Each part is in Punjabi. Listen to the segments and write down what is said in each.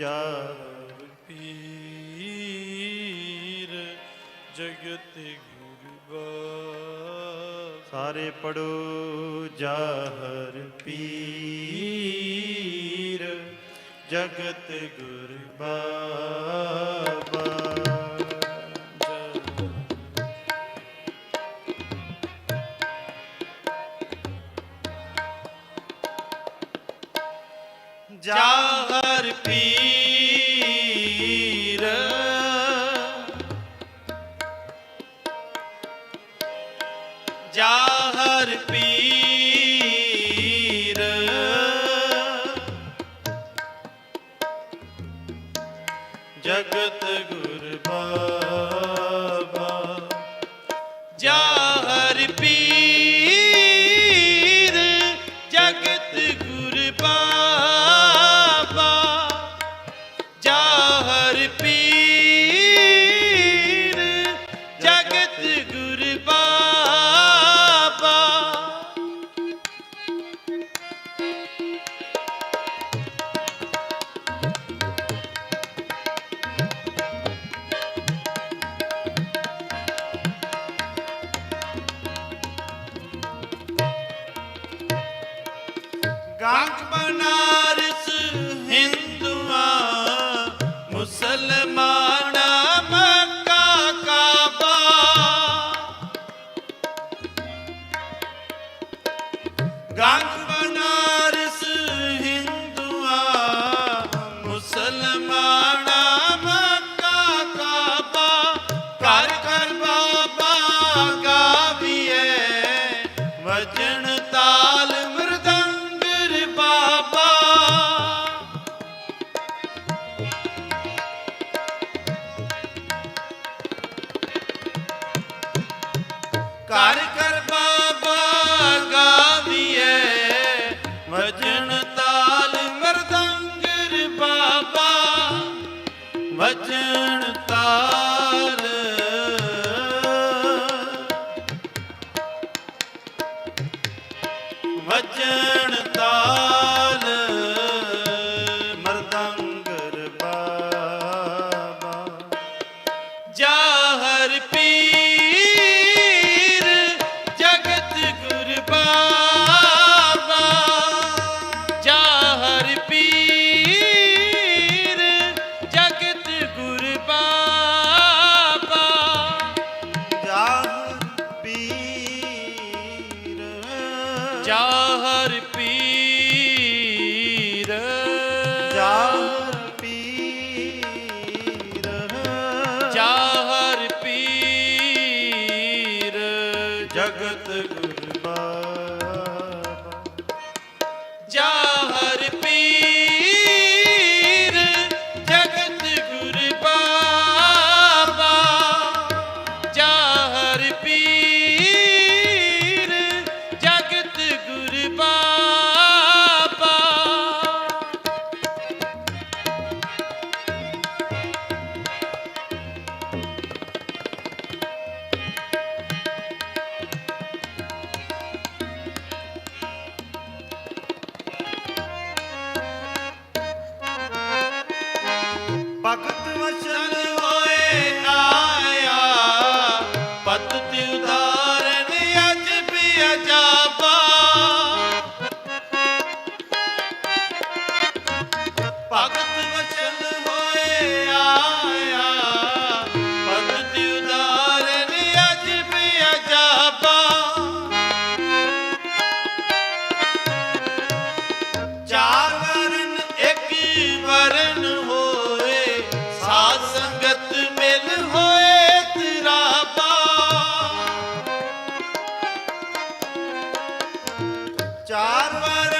ਜਾਪ ਪੀਰ ਜਗਤ ਗੁਰੂ ਬਾ ਸਾਰੇ ਪੜੋ ਜਹਰ ਪੀਰ ਜਗਤ ਗੁਰ ਬਾਬਾ ਚਾਹਰ ਪੀਰ। ਜਾਹਰ ਪੀਰ। ਜਗਤ ਘਰ ਘਰ ਬਾਬਾ ਗਾਵੀਏ ਤਾਲ ਮਰਦੰਗਰ ਬਾਬਾ। ਵਜਣ ਤਾਲ। ਵਜਣ ਤਾਲ ਮਰਦੰਗਰ ਜਾ ਜਗਤ ਗੁਰਬਾਣੀ। 四万。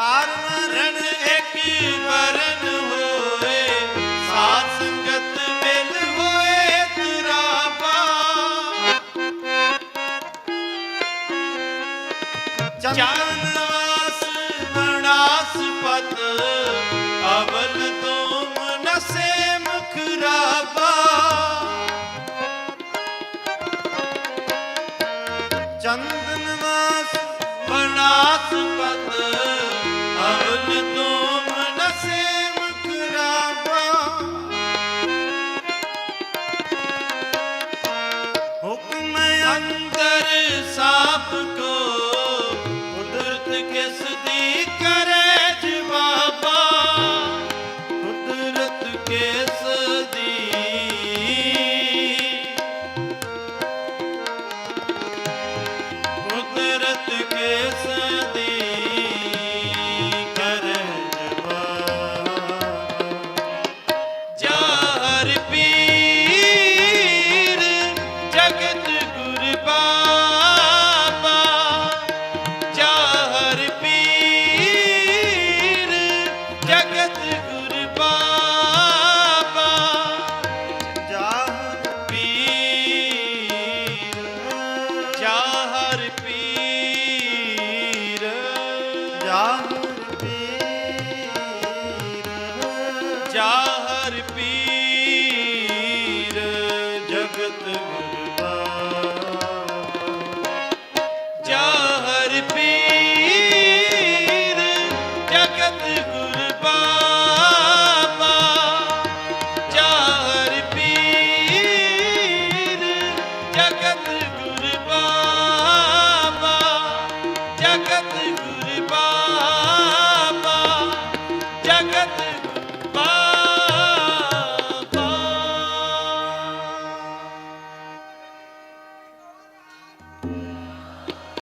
ਚੰਦਨ ਚੰਨਵਾਸ ਮਨਾਸ ਪਤ ਅਵਲ ਤੋਮ ਨਸੇ ਮੁਖ ਵਾਸ ਮਨਾਸ ਪਤ ਅੰਦਰ ਸਾਪ ਕੋ